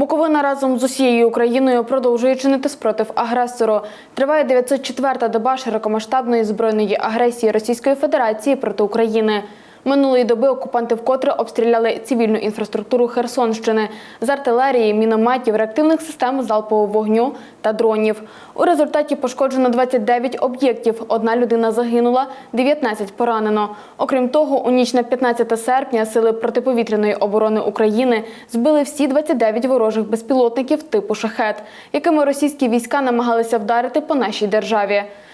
Буковина разом з усією Україною продовжує чинити спротив агресору. Триває 904-та доба широкомасштабної збройної агресії Російської Федерації проти України. Минулої доби окупанти вкотре обстріляли цивільну інфраструктуру Херсонщини з артилерії, мінометів, реактивних систем залпового вогню та дронів. У результаті пошкоджено 29 об'єктів. Одна людина загинула, 19 поранено. Окрім того, у ніч на 15 серпня сили протиповітряної оборони України збили всі 29 ворожих безпілотників типу шахет, якими російські війська намагалися вдарити по нашій державі.